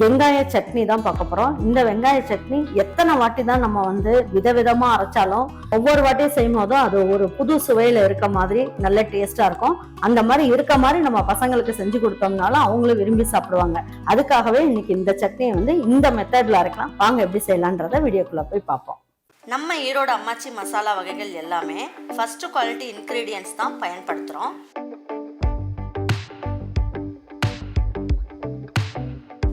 வெங்காய சட்னி தான் பார்க்க போறோம். இந்த வெங்காய சட்னி எத்தனை வாட்டி தான் நம்ம வந்து விதவிதமா அரைச்சாலும் ஒவ்வொரு வாட்டியும் செய்யும் போதும் அது ஒரு புது சுவையில இருக்க மாதிரி நல்ல டேஸ்டா இருக்கும். அந்த மாதிரி இருக்க மாதிரி நம்ம பசங்களுக்கு செஞ்சு கொடுத்தோம்னாலும் அவங்களும் விரும்பி சாப்பிடுவாங்க. அதுக்காகவே இன்னைக்கு இந்த சட்னியை வந்து இந்த மெத்தட்ல அரைக்கலாம். வாங்க எப்படி செய்யலான்றத வீடியோக்குள்ள போய் பார்ப்போம். நம்ம ஈரோடு அம்மாச்சி மசாலா வகைகள் எல்லாமே ஃபஸ்ட்டு குவாலிட்டி இன்க்ரீடியன்ஸ் தான் பயன்படுத்துகிறோம்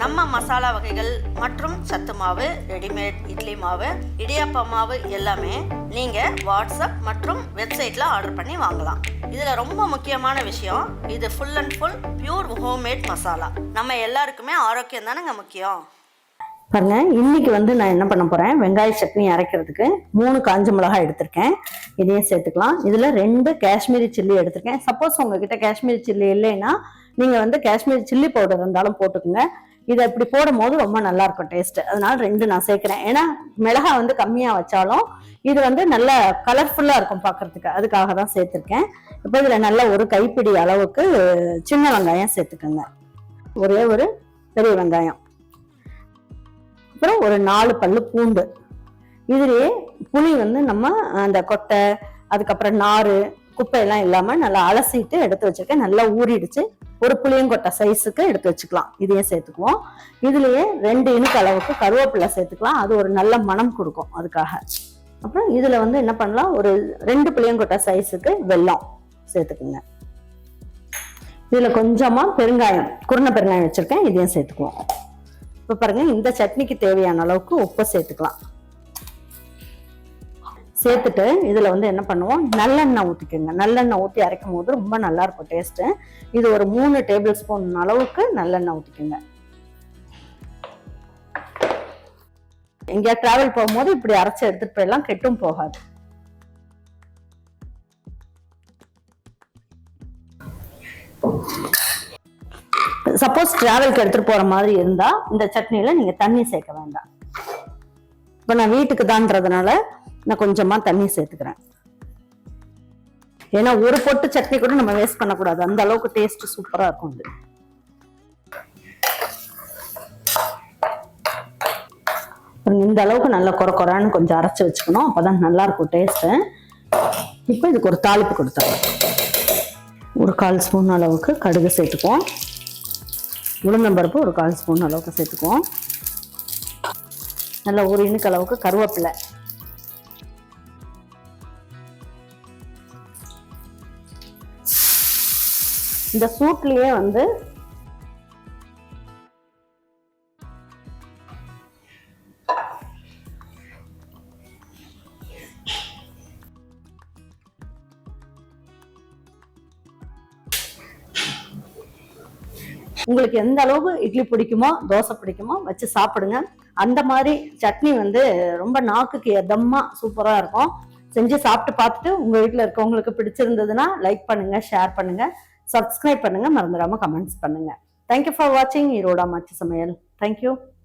நம்ம மசாலா வகைகள் மற்றும் சத்து மாவு ரெடிமேட் இட்லி மாவு இடியாப்ப மாவு எல்லாமே நீங்கள் வாட்ஸ்அப் மற்றும் வெப்சைட்டில் ஆர்டர் பண்ணி வாங்கலாம். இதில் ரொம்ப முக்கியமான விஷயம் இது full and full pure homemade masala நம்ம எல்லாருக்குமே ஆரோக்கியம் தானேங்க முக்கியம்? பாருங்க இன்னைக்கு வந்து நான் என்ன பண்ண போறேன் வெங்காய சட்னி அரைக்கிறதுக்கு மூணு காஞ்ச மிளகாய் எடுத்திருக்கேன். இதையும் சேர்த்துக்கலாம். இதுல ரெண்டு காஷ்மீரி சில்லி எடுத்திருக்கேன். சப்போஸ் உங்ககிட்ட காஷ்மீரி சில்லி இல்லைன்னா நீங்க வந்து காஷ்மீரி சில்லி பவுடர் இருந்தாலும் போட்டுக்கோங்க. இதை இப்படி போடும் போது ரொம்ப நல்லா இருக்கும் டேஸ்ட் அதனால ரெண்டு நான் சேர்க்கிறேன். ஏன்னா மிளகாய் வந்து கம்மியா வச்சாலும் இது வந்து நல்ல கலர்ஃபுல்லா இருக்கும் பார்க்கறதுக்கு அதுக்காக தான் சேர்த்திருக்கேன். இப்போ இதுல நல்ல ஒரு கைப்பிடி அளவுக்கு சின்ன வெங்காயம் சேர்த்துக்கோங்க. ஒரே ஒரு பெரிய வெங்காயம். அப்புறம் ஒரு நாலு பல்லு பூண்டு. இதுலேயே புளி வந்து நம்ம அந்த கொட்டை அதுக்கப்புறம் நாறு குப்பையெல்லாம் இல்லாமல் நல்லா அலசிட்டு எடுத்து வச்சிருக்கேன். நல்லா ஊறிடுச்சு. ஒரு புளியங்கொட்டை சைஸுக்கு எடுத்து வச்சுக்கலாம். இதையும் சேர்த்துக்குவோம். இதுலயே ரெண்டு இனுக்கு அளவுக்கு கருவேப்பிலை சேர்த்துக்கலாம். அது ஒரு நல்ல மனம் கொடுக்கும் அதுக்காக. அப்புறம் இதுல வந்து என்ன பண்ணலாம்? ஒரு ரெண்டு புளியங்கொட்டை சைஸுக்கு வெல்லம் சேர்த்துக்குங்க. இதுல கொஞ்சமா பெருங்காயம் குருணை பெருங்காயம் வச்சிருக்கேன். இதையும் சேர்த்துக்குவோம். இப்போ பாருங்க இந்த சட்னிக்கு தேவையான அளவுக்கு உப்பு சேர்த்துக்கலாம். சேர்த்துட்டு இதுல வந்து என்ன பண்ணுவோம்? நல்லெண்ணெய் ஊற்றிக்கோங்க நல்லெண்ணெய் ஊற்றி அரைக்கும் போது ரொம்ப நல்லா இருக்கும் டேஸ்ட்டு இது ஒரு மூணு டேபிள் ஸ்பூன் அளவுக்கு நல்லெண்ணெய் ஊற்றிக்கோங்க எங்கேயா ட்ராவல் போகும்போது இப்படி அரைச்சி எடுத்துட்டு போயெல்லாம் கெட்டும் போகாது. சப்போஸ் டிராவல்க்கு எடுத்துட்டு போற மாதிரி இருந்தா இந்த சட்னில நீங்க தண்ணி சேர்க்க வேண்டாம். இப்ப நான் வீட்டுக்கு தான்றதுனால நான் கொஞ்சமா தண்ணி சேர்த்துக்கிறேன். ஏன்னா ஒரு பொட்டு சட்னி கூட நம்ம வேஸ்ட் பண்ணக்கூடாது. அந்த அளவுக்கு டேஸ்ட் சூப்பரா இருக்கும் இது இந்த அளவுக்கு நல்லா குறை குறைன்னு கொஞ்சம் அரைச்சு வச்சுக்கணும். அப்பதான் நல்லா இருக்கும் டேஸ்ட் இப்போ இதுக்கு ஒரு தாளிப்பு கொடுத்துறேன் ஒரு கால் ஸ்பூன் அளவுக்கு கடுகு சேர்த்துக்குவோம். உளுந்தம்பருப்பு ஒரு கால் ஸ்பூன் அளவுக்கு சேர்த்துக்குவோம். நல்லா ஒரு இனுக்கு அளவுக்கு கருவேப்பிலை. இந்த சூட்லயே வந்து உங்களுக்கு எந்த அளவுக்கு இட்லி பிடிக்குமோ தோசை பிடிக்குமோ வச்சு சாப்பிடுங்க. அந்த மாதிரி சட்னி வந்து ரொம்ப நாக்குக்கு எதம்மா சூப்பரா இருக்கும். செஞ்சு சாப்பிட்டு பார்த்துட்டு உங்க வீட்டில் இருக்கவங்களுக்கு பிடிச்சிருந்ததுன்னா லைக் பண்ணுங்க ஷேர் பண்ணுங்க. சப்ஸ்கிரைப் பண்ணுங்க மறந்துடாம கமெண்ட்ஸ் பண்ணுங்க. தேங்க்யூ ஃபார் வாட்சிங் ஈரோடா மாச்சி சமையல். தேங்க்யூ